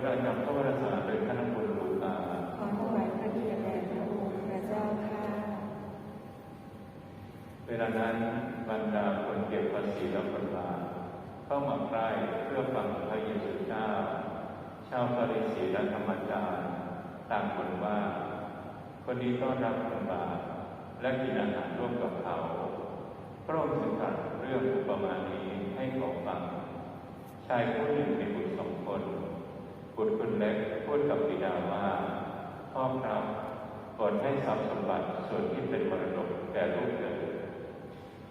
ดอาจากพระวรสารโดยคณะบุญลูกาขอถวายพระเกียรติแด่พระองค์พระเจ้าค่ะเวลานั้นบรรดาคนเก็บภาษีและคนบาเข้ามาใกล้เพื่อฟังพระเยซูเจ้า ชาวฟาริสีและธรรมจารย์ต่างคนว่า คนนี้ต้อนรับคนบาปและกินอาหารร่วมกับเขาพระองค์จึงตรัสเรื่องอุปมานี้ให้เขาฟังชายผู้หนึ่งมีบุตรสองคน บุตรคนเล็กพูดกับบิดาว่าพ่อครับโปรดให้ทรัพย์สมบัติส่วนที่เป็นมรดกแก่ลูกเถิด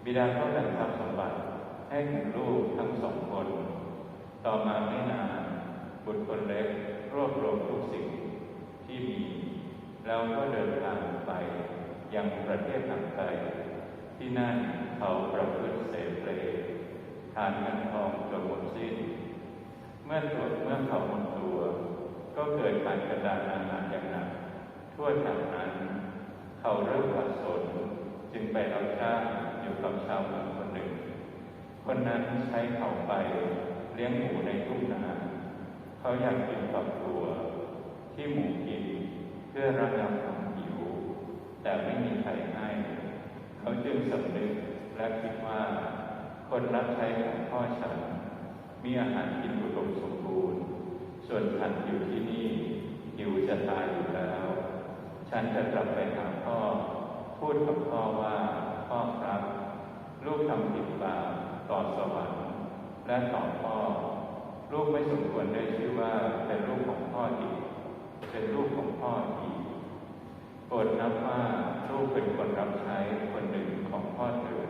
บิดาก็แบ่งทรัพย์สมบัติให้แก่ลูกทั้งสองคน ต่อมาไม่นาน บุตรคนเล็กรวบรวมทุกสิ่งที่มี แล้วก็เดินทางไปยังประเทศทางไกลที่นั่นเขาประพฤติเสเพลทานเงินทองจนหมดสิ้น มื่อตรวจเมื่อเขาหมดตัว ก็เกิดการกระดานอาหารอย่างหนักทั่วทางนั้นเขาเริ่มขัดสนจึงไปรับจ้างอยู่กับชาวเมืองคนหนึ่ง คนนั้นใช้เขาไปเลี้ยงหมูในทุ่งนาเขาอยากกินกับตัวที่หมูกินเพื่อระงับความหิว แต่ไม่มีใครให้เขาจึงสำนึกและคิดว่า คนรับใช้ของพ่อฉัน มีอาหารกินอุดมสมบูรณ์ ส่วนฉันอยู่ที่นี่หิวจะตายอยู่แล้ว ฉันจะกลับไปหาพ่อ พูดกับพ่อว่าพ่อครับ ลูกทำผิดบาปต่อสวรรค์และต่อพ่อ ลูกไม่สมควรได้ชื่อว่าเป็นลูกของพ่ออีกเป็นลูกของพ่ออีกโปรดนับว่าลูกเป็นคนรับใช้คนหนึ่งของพ่อเถิด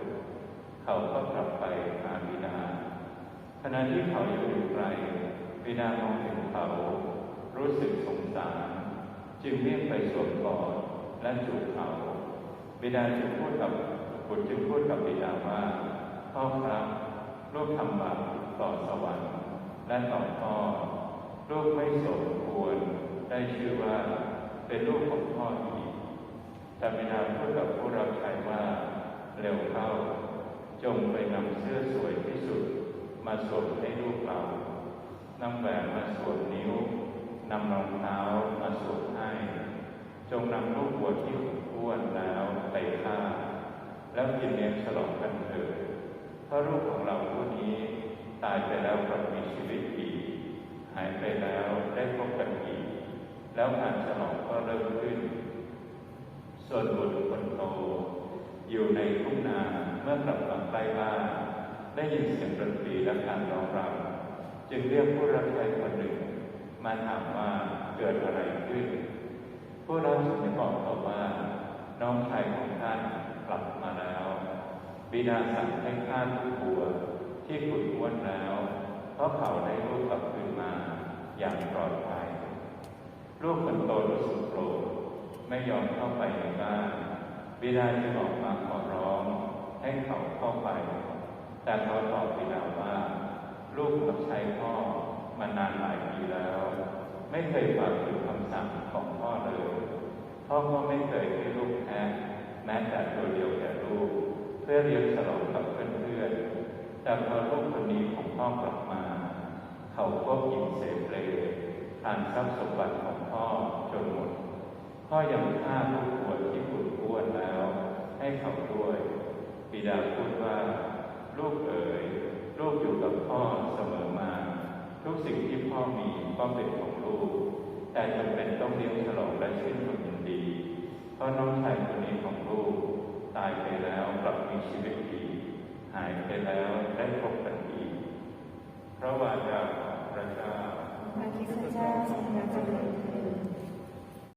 เขาก็กลับไปหาบิดาขณะที่เขาอยู่ไกลบิดามองเห็นเขา จึงเรียกไปสวมกอดและจูบเขาบิดาจึงพูดกับบุตรจึงพูดกับบิดาว่าพ่อครับลูกทำบาปต่อสวรรค์และต่อพ่อลูกไม่สมควรได้ชื่อว่าเป็นลูกของพ่ออีกแต่บิดาพูดกับผู้รับใช้ว่าเร็วเข้า จงไปนำเสื้อสวยที่สุด มาสวมให้ลูกเรานำแหวนมาสวมนิ้ว นำรองเท้ามาสวมให้ จงนำลูกวัวที่อ้วนแล้วไปฆ่า แล้วกินเลี้ยงฉลองกันเถิดเพราะลูกของเราผู้นี้ตายไปแล้วกลับมีชีวิตอีก หายไปแล้วได้พบกันอีก แล้วงานฉลองก็เริ่มขึ้น ส่วนบุตรคนโตอยู่ในทุ่งนาเมื่อกลับมาใกล้บ้านได้ยินเสียงดนตรีและการร้องรำจึงเรียกผู้รับใช้คนหนึ่ง มาถามว่าเกิดอะไรขึ้นผู้รับจึงได้บอกเขาว่า น้องชายของท่านกลับมาแล้ว บิดาสั่งให้ฆ่าทุกบัวที่ขุดอ้วนแล้ว เพราะเขาได้ลูกกลับคืนมาอย่างปลอดภัยลูกคนโตรู้สึกโกรธไม่ยอมเข้าไปในบ้านบิดาจึงออกมาขอร้อง ให้เขาเข้าไป แต่เขาตอบบิดาว่า ลูกรับใช้พ่อ มานานหลายปีแล้ว ไม่เคยฝ่าฝืนคำสั่งของพ่อเลย พ่อก็ไม่เคยให้ลูกแท้แม้แต่ตัวเดียวแก่ลูก เพื่อเลี้ยงฉลองกับเพื่อนๆแต่พอลูกคนนี้ของพ่อกลับมา เขาก็กินเสเพลทานทรัพย์สมบัติของพ่อจนหมด พ่อยังฆ่าลูกขวดที่ขุดอ้วนแล้ว ให้เขาด้วยบิดาพูดว่า ลูกเอ๋ยลูกอยู่กับพ่อเสมอมา ทุกสิ่งที่พ่อมีก็เป็นของลูก แต่จำเป็นต้องเลี้ยงฉลองและชื่นชมยินดี เพราะน้องชายคนนี้ของลูก ตายไปแล้วกลับมีชีวิตดี หายไปแล้วได้พบกันอีกพระวาจาของพระเจ้าพระคิดเจ้าทรงเจริญ